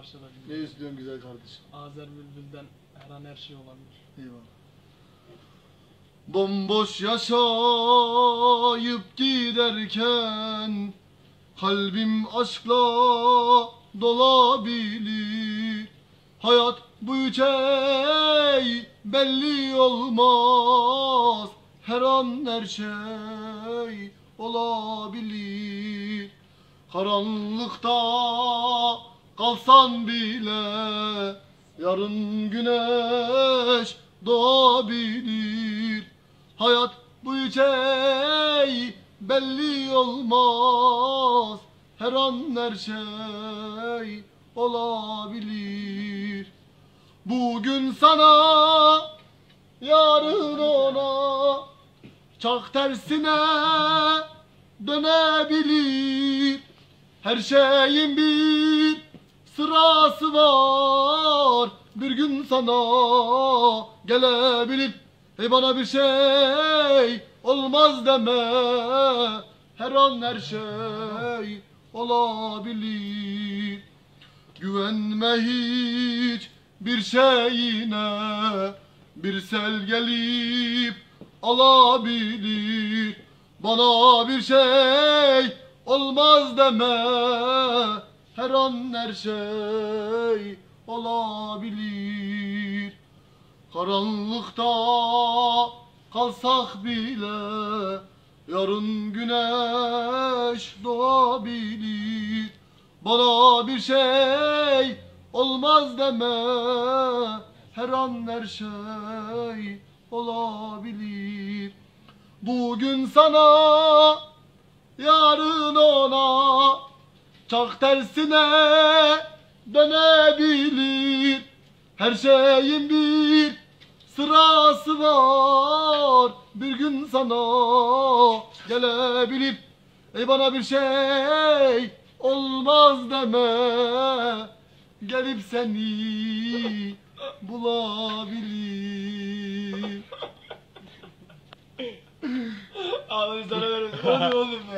karşıda Ne istiyorsun güzel kardeşim? Azer Bülbül'den her an her şey olabilir. Eyvallah. Bomboş yaşayıp giderken Kalbim aşkla dolabilir Hayat bu üç ey belli olmaz Her an her şey olabilir Karanlıkta kalsan bile Yarın güneş doğabilir. Hayat bu üç ey belli olmaz. Her an her şey olabilir. Bugün sana yarın ona. Çak tersine dönebilir. Her şeyin bir sırası var. Bir gün sana gelebilir. Hey bana bir şey olmaz deme. Her an her şey olabilir. Güvenme hiç bir şeyine. Bir sel gelip alabilir. Bana bir şey olmaz deme Her an her şey olabilir. Karanlıkta kalsak bile Yarın güneş doğabilir. Bana bir şey olmaz deme Her an her şey olabilir. Bugün sana yarın ona çok tersine dönebilir Her şeyin bir sırası var Bir gün sana gelebilir Ey bana bir şey olmaz deme Gelip seni bulabilir Ağlayı sana verin. Ne oluyor oğlum ya?